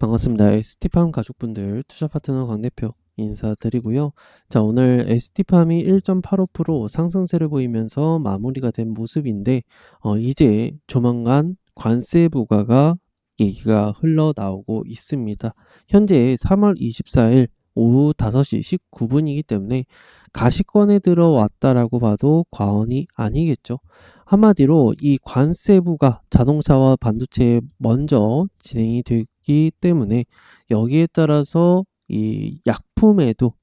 반갑습니다. ST팜 가족분들 투자 파트너 강 대표 인사드리고요. 자, 오늘 ST팜이 1.85% 상승세를 보이면서 마무리가 된 모습인데, 어, 이제 조만간 관세 부과가 얘기가 흘러나오고 있습니다. 현재 3월 24일 오후 5시 19분이기 때문에 가시권에 들어왔다라고 봐도 과언이 아니겠죠. 한마디로 이 관세 부과 자동차와 반도체에 먼저 진행이 되 기 때문에 여기에 따라서 이 약품에도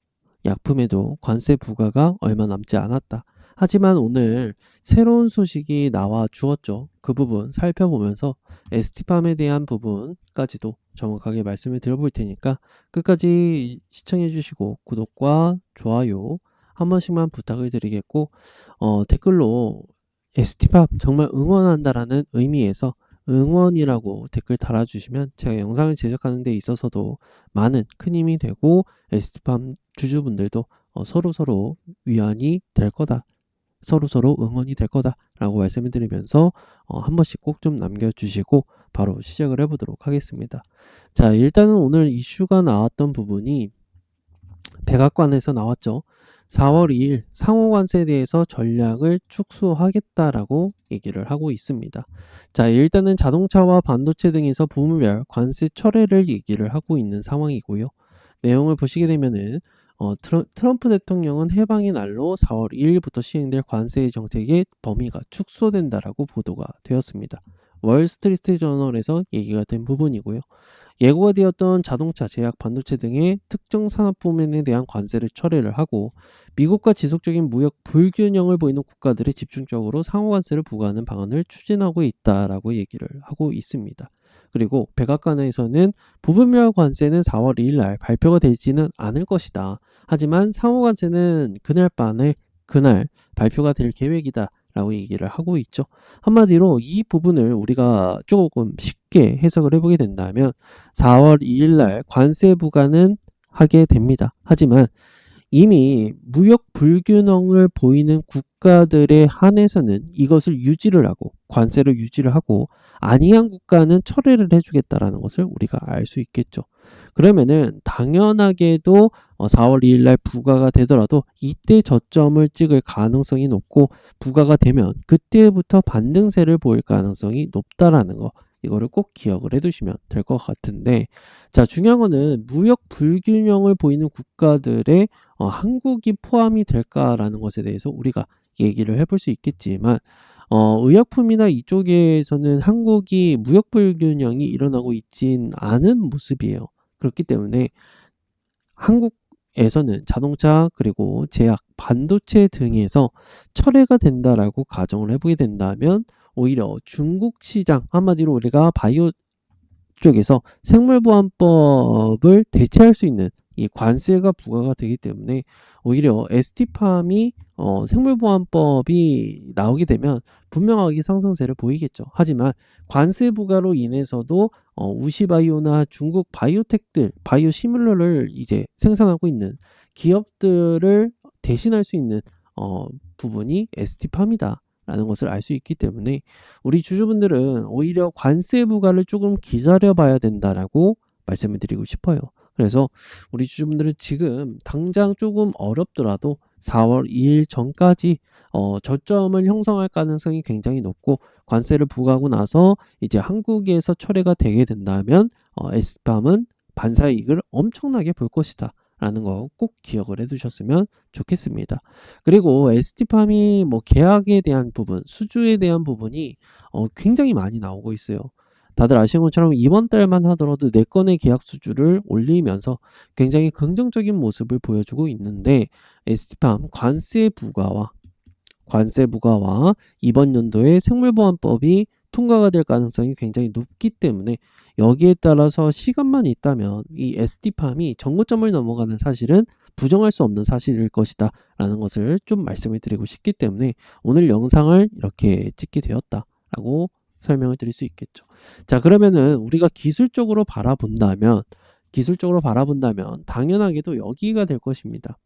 약품에도 관세 부과가 얼마 남지 않았다. 하지만 오늘 새로운 소식이 나와 주었죠. 그 부분 살펴보면서 ST팜에 대한 부분까지도 정확하게 말씀을 드려볼 테니까 끝까지 시청해 주시고 구독과 좋아요 한 번씩만 부탁을 드리겠고 어, 댓글로 ST팜 정말 응원한다라는 의미에서 응원이라고 댓글 달아주시면 제가 영상을 제작하는 데 있어서도 많은 큰 힘이 되고 ST팜 주주분들도 어, 서로 서로 위안이 될 거다. 서로 서로 응원이 될 거다라고 말씀을 드리면서 어, 한 번씩 꼭 좀 남겨주시고 바로 시작을 해보도록 하겠습니다. 자, 일단은 오늘 이슈가 나왔던 부분이 백악관에서 나왔죠. 4월 2일 상호관세에 대해서 전략을 축소하겠다라고 얘기를 하고 있습니다. 자, 일단은 자동차와 반도체 등에서 부문별 관세 철회를 얘기를 하고 있는 상황이고요. 내용을 보시게 되면은 어, 트럼프 대통령은 해방의 날로 4월 1일부터 시행될 관세 정책의 범위가 축소된다라고 보도가 되었습니다. 월스트리트 저널에서 얘기가 된 부분이고요. 예고가 되었던 자동차, 제약, 반도체 등의 특정 산업 부문에 대한 관세를 철회를 하고 미국과 지속적인 무역 불균형을 보이는 국가들이 집중적으로 상호 관세를 부과하는 방안을 추진하고 있다라고 얘기를 하고 있습니다. 그리고 백악관에서는 부분별 관세는 4월 2일 날 발표가 되지는 않을 것이다. 하지만 상호 관세는 그날 밤에 그날 발표가 될 계획이다. 라고 얘기를 하고 있죠. 한마디로 이 부분을 우리가 조금 쉽게 해석을 해보게 된다면 4월 2일 날 관세 부과는 하게 됩니다. 하지만 이미 무역 불균형을 보이는 국가들에 한해서는 이것을 유지를 하고 관세를 유지를 하고 아니한 국가는 철회를 해주겠다라는 것을 우리가 알 수 있겠죠. 그러면은 당연하게도 4월 어, 2일 날 부과가 되더라도 이때 저점을 찍을 가능성이 높고 부과가 되면 그때부터 반등세를 보일 가능성이 높다라는 거 이거를 꼭 기억을 해두시면 될 것 같은데 자 중요한 거는 무역 불균형을 보이는 국가들의 어, 한국이 포함이 될까라는 것에 대해서 우리가 얘기를 해볼 수 있겠지만 어, 의약품이나 이쪽에서는 한국이 무역 불균형이 일어나고 있진 않은 모습이에요. 그렇기 때문에 한국에서는 자동차 그리고 제약, 반도체 등에서 철회가 된다라고 가정을 해보게 된다면 오히려 중국 시장 한마디로 우리가 바이오 쪽에서 생물보안법을 대체할 수 있는 이 관세가 부과가 되기 때문에 오히려 ST팜이 어, 생물보안법이 나오게 되면 분명하게 상승세를 보이겠죠. 하지만 관세 부과로 인해서도 어, 우시바이오나 중국 바이오텍들, 바이오 시뮬러를 이제 생산하고 있는 기업들을 대신할 수 있는 어, 부분이 ST팜이다. 라는 것을 알 수 있기 때문에 우리 주주분들은 오히려 관세 부과를 조금 기다려 봐야 된다라고 말씀을 드리고 싶어요. 그래서 우리 주주분들은 지금 당장 조금 어렵더라도 4월 2일 전까지 어, 저점을 형성할 가능성이 굉장히 높고 관세를 부과하고 나서 이제 한국에서 철회가 되게 된다면 어, 에스팜은 반사이익을 엄청나게 볼 것이다. 라는 거 꼭 기억을 해 두셨으면 좋겠습니다. 그리고 ST팜이 뭐 계약에 대한 부분, 수주에 대한 부분이 어, 굉장히 많이 나오고 있어요. 다들 아시는 것처럼 이번 달만 하더라도 4건의 계약 수주를 올리면서 굉장히 긍정적인 모습을 보여주고 있는데 ST팜 관세 부과와 관세 부과와 이번 연도에 생물보안법이 통과가 될 가능성이 굉장히 높기 때문에 여기에 따라서 시간만 있다면 이 ST팜이 정고점을 넘어가는 사실은 부정할 수 없는 사실일 것이다 라는 것을 좀 말씀을 드리고 싶기 때문에 오늘 영상을 이렇게 찍게 되었다 라고 설명을 드릴 수 있겠죠. 자, 그러면은 우리가 기술적으로 바라본다면 기술적으로 바라본다면 당연하게도 여기가 될 것입니다.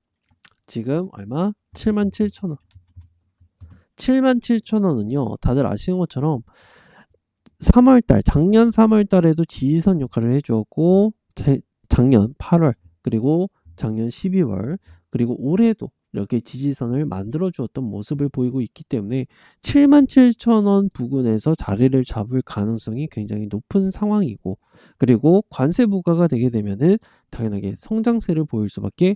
지금 얼마? 77,000원. 77,000원은요. 다들 아시는 것처럼 3월달, 작년 3월달에도 지지선 역할을 해주었고, 제- 작년 8월, 그리고 작년 12월, 그리고 올해도 이렇게 지지선을 만들어 주었던 모습을 보이고 있기 때문에 77,000원 부근에서 자리를 잡을 가능성이 굉장히 높은 상황이고, 그리고 관세 부과가 되게 되면은 당연하게 성장세를 보일 수밖에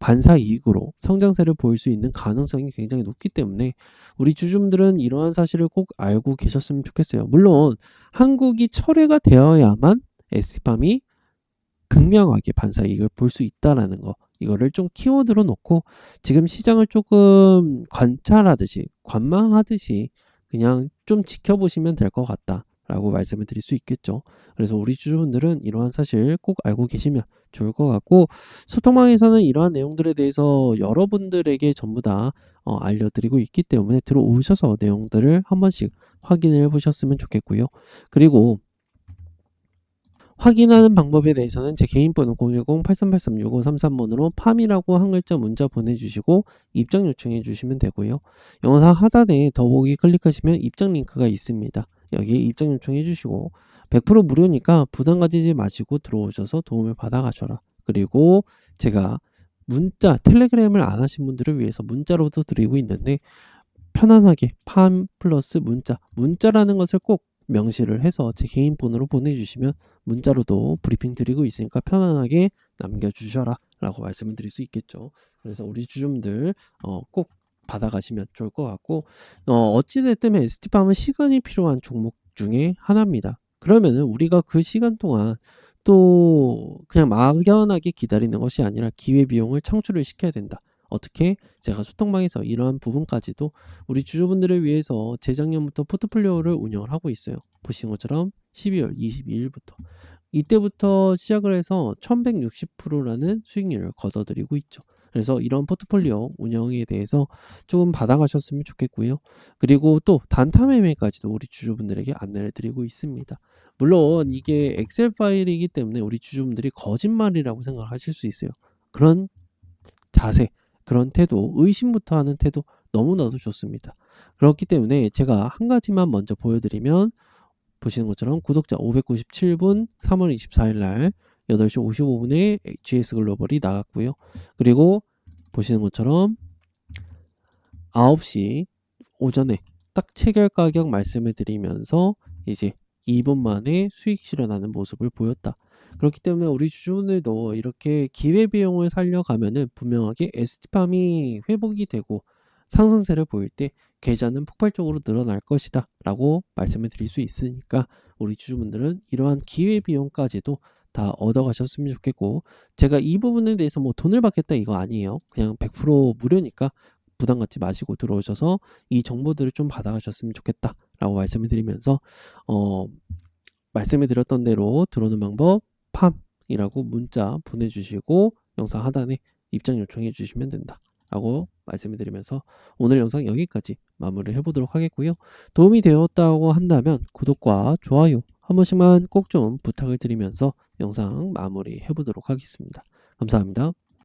반사 이익으로 성장세를 보일 수 있는 가능성이 굉장히 높기 때문에 우리 주주분들은 이러한 사실을 꼭 알고 계셨으면 좋겠어요. 물론 한국이 철회가 되어야만 에스팜이 극명하게 반사 이익을 볼 수 있다라는 거 이거를 좀 키워드로 놓고 지금 시장을 조금 관찰하듯이 관망하듯이 그냥 좀 지켜보시면 될 것 같다 라고 말씀을 드릴 수 있겠죠. 그래서 우리 주주분들은 이러한 사실 꼭 알고 계시면 좋을 것 같고 소통망에서는 이러한 내용들에 대해서 여러분들에게 전부 다 어, 알려드리고 있기 때문에 들어오셔서 내용들을 한 번씩 확인을 해보셨으면 좋겠고요. 그리고 확인하는 방법에 대해서는 제 개인 번호 010-8383-6533번으로 팜이라고 한 글자 문자 보내주시고 입장 요청해 주시면 되고요. 영상 하단에 더보기 클릭하시면 입장 링크가 있습니다. 여기에 입장 요청해 주시고 100% 무료니까 부담 가지지 마시고 들어오셔서 도움을 받아 가셔라. 그리고 제가 문자, 텔레그램을 안 하신 분들을 위해서 문자로도 드리고 있는데 편안하게 팜 플러스 문자, 문자라는 것을 꼭 명시를 해서 제 개인 번호로 보내주시면 문자로도 브리핑 드리고 있으니까 편안하게 남겨주셔라 라고 말씀을 드릴 수 있겠죠. 그래서 우리 주주분들 어, 꼭 받아가시면 좋을 것 같고 어, 어찌됐든 ST팜은 시간이 필요한 종목 중에 하나입니다. 그러면은 우리가 그 시간 동안 또 그냥 막연하게 기다리는 것이 아니라 기회 비용을 창출을 시켜야 된다. 어떻게 제가 소통방에서 이러한 부분까지도 우리 주주분들을 위해서 재작년부터 포트폴리오를 운영을 하고 있어요. 보시는 것처럼 12월 22일부터 이때부터 시작을 해서 1160%라는 수익률을 거둬들이고 있죠. 그래서 이런 포트폴리오 운영에 대해서 조금 받아가셨으면 좋겠고요. 그리고 또 단타 매매까지도 우리 주주분들에게 안내를 드리고 있습니다. 물론 이게 엑셀 파일이기 때문에 우리 주주분들이 거짓말이라고 생각하실 수 있어요. 그런 자세, 그런 태도, 의심부터 하는 태도 너무나도 좋습니다. 그렇기 때문에 제가 한 가지만 먼저 보여드리면 보시는 것처럼 구독자 597분 3월 24일 날 8시 55분에 GS 글로벌이 나갔고요. 그리고 보시는 것처럼 9시 오전에 딱 체결 가격 말씀을 드리면서 이제 2분 만에 수익 실현하는 모습을 보였다. 그렇기 때문에 우리 주주분들도 이렇게 기회 비용을 살려가면은 분명하게 ST팜이 회복이 되고 상승세를 보일 때 계좌는 폭발적으로 늘어날 것이다 라고 말씀을 드릴 수 있으니까 우리 주주분들은 이러한 기회 비용까지도 다 얻어가셨으면 좋겠고 제가 이 부분에 대해서 뭐 돈을 받겠다 이거 아니에요 그냥 100% 무료니까 부담 갖지 마시고 들어오셔서 이 정보들을 좀 받아가셨으면 좋겠다 라고 말씀을 드리면서 어 말씀을 드렸던 대로 들어오는 방법 팜이라고 문자 보내주시고 영상 하단에 입장 요청해 주시면 된다 라고 말씀을 드리면서 오늘 영상 여기까지 마무리를 해보도록 하겠고요. 도움이 되었다고 한다면 구독과 좋아요 한 번씩만 꼭 좀 부탁을 드리면서 영상 마무리 해보도록 하겠습니다. 감사합니다.